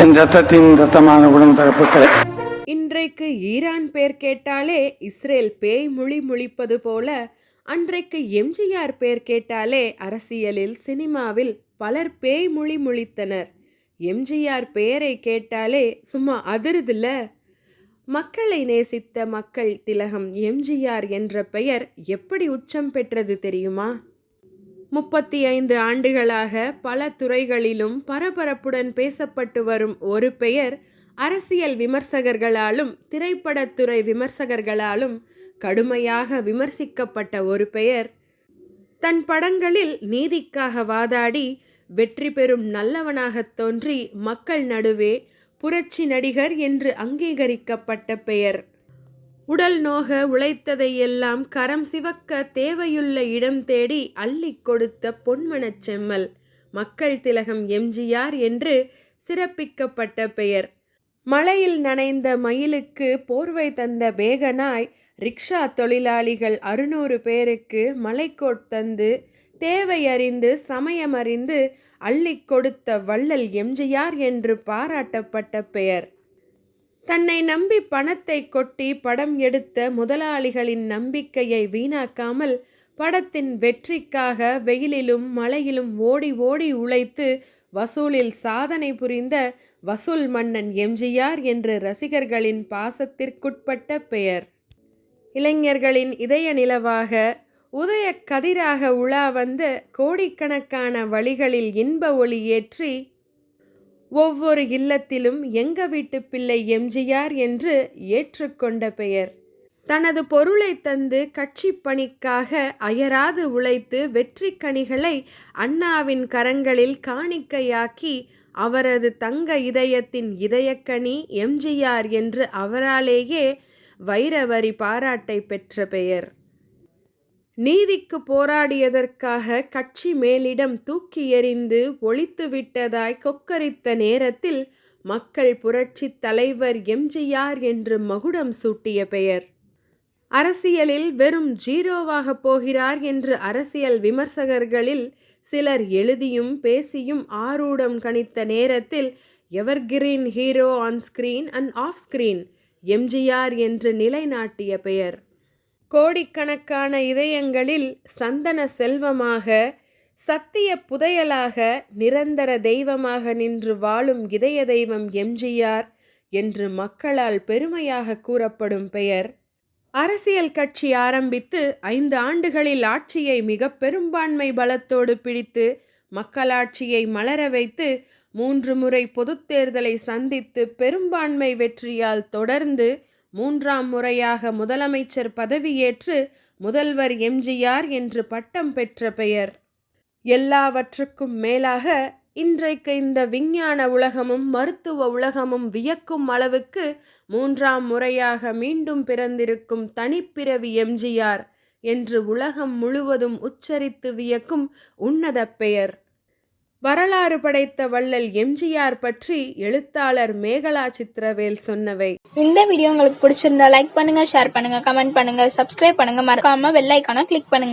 என் ரத்தத்தின் ரத்தமான உடன்பிறப்புகளே இன்றைக்கு ஈரான் பேர் கேட்டாலே இஸ்ரேல் பேய் மொழி முழிப்பது போல அன்றைக்கு எம்ஜிஆர் பேர் கேட்டாலே அரசியலில் சினிமாவில் பலர் பேய் மொழி முழித்தனர். எம்ஜிஆர் பெயரை கேட்டாலே சும்மா அதிருதுல்ல? மக்களை நேசித்த மக்கள் திலகம் எம்ஜிஆர் என்ற பெயர் எப்படி உச்சம் பெற்றது தெரியுமா? முப்பத்தி ஐந்து ஆண்டுகளாக பல துறைகளிலும் பரபரப்புடன் பேசப்பட்டு வரும் ஒரு பெயர் அரசியல் விமர்சகர்களாலும் திரைப்படத்துறை விமர்சகர்களாலும் கடுமையாக விமர்சிக்கப்பட்ட ஒரு பெயர். தன் படங்களில் நீதிக்காக வாதாடி வெற்றி பெறும் நல்லவனாகத் தோன்றி மக்கள் நடுவே புரட்சி நடிகர் என்று அங்கீகரிக்கப்பட்ட பெயர். உடல் நோக உழைத்ததை எல்லாம் கரம் சிவக்க தேவையுள்ள இடம் தேடி அள்ளிக் கொடுத்த பொன்மனச் செம்மல். மக்கள் திலகம் எம்ஜிஆர் என்று சிறப்பிக்கப்பட்ட பெயர். மழையில் நனைந்த மயிலுக்கு போர்வை தந்த பேகனாய் ரிக்ஷா தொழிலாளிகள் அறுநூறு பேருக்கு மலைக்கோட் தந்து தேவை அறிந்து சமயம் அறிந்து அள்ளிக் கொடுத்த வள்ளல் எம்ஜிஆர் என்று பாராட்டப்பட்ட பெயர். தன்னை நம்பி பணத்தை கொட்டி படம் எடுத்த முதலாளிகளின் நம்பிக்கையை வீணாக்காமல் படத்தின் வெற்றிக்காக வெயிலிலும் மழையிலும் ஓடி ஓடி உழைத்து வசூலில் சாதனை புரிந்த வசூல் மன்னன் எம்ஜிஆர் என்று ரசிகர்களின் பாசத்திற்குட்பட்ட பெயர். இளைஞர்களின் இதய நிலவாக உதய கதிராக உலா வந்த கோடிக்கணக்கான வழிகளில் இன்ப ஒளி ஏற்றி ஒவ்வொரு இல்லத்திலும் எங்க வீட்டு பிள்ளை எம்ஜிஆர் என்று ஏற்றுக்கொண்ட பெயர். தனது பொருளை தந்து கட்சி பணிக்காக அயராது உழைத்து வெற்றி கனிகளை அண்ணாவின் கரங்களில் காணிக்கையாக்கி அவரது தங்க இதயத்தின் இதயக்கனி எம்ஜிஆர் என்று அவராலேயே வைரவரி பாராட்டை பெற்ற பெயர். நீதிக்கு போராடியதற்காக கட்சி மேலிடம் தூக்கி எறிந்து ஒழித்து விட்டதாய் கொக்கரித்த நேரத்தில் மக்கள் புரட்சித் தலைவர் எம்ஜிஆர் என்று மகுடம் சூட்டிய பெயர். அரசியலில் வெறும் ஜீரோவாக போகிறார் என்று அரசியல் விமர்சகர்களில் சிலர் எழுதியும் பேசியும் ஆரூடம் கணித்த நேரத்தில் evergreen hero on screen and off screen? MGR என்று நிலைநாட்டிய பெயர். கோடிக்கணக்கான இதயங்களில் சந்தன செல்வமாக சத்திய புதையலாக நிரந்தர தெய்வமாக நின்று வாழும் இதய தெய்வம் எம்ஜிஆர் என்று மக்களால் பெருமையாக கூறப்படும் பெயர். அரசியல் கட்சி ஆரம்பித்து ஐந்து ஆண்டுகளில் ஆட்சியை மிக பெரும்பான்மை பலத்தோடு பிடித்து மக்களாட்சியை மலர வைத்து மூன்று முறை பொதுத் தேர்தலை சந்தித்து பெரும்பான்மை வெற்றியால் தொடர்ந்து மூன்றாம் முறையாக முதலமைச்சர் பதவியேற்று முதல்வர் எம்ஜிஆர் என்று பட்டம் பெற்ற பெயர். எல்லாவற்றுக்கும் மேலாக இன்றைக்கு இந்த விஞ்ஞான உலகமும் மருத்துவ உலகமும் வியக்கும் அளவுக்கு மூன்றாம் முறையாக மீண்டும் பிறந்திருக்கும் தனிப்பிறவி எம்ஜிஆர் என்று உலகம் முழுவதும் உச்சரித்து வியக்கும் உன்னத பெயர். வரலாறு படைத்த வள்ளல் எம்ஜிஆர் பற்றி எழுத்தாளர் மேகலா சித்திரவேல் சொன்னவை. இந்த வீடியோ உங்களுக்கு பிடிச்சிருந்தா லைக் பண்ணுங்க ஷேர் பண்ணுங்க கமெண்ட் பண்ணுங்க சப்ஸ்கிரைப் பண்ணுங்க. மறக்காம வெள்ளைக்கான கிளிக் பண்ணுங்க.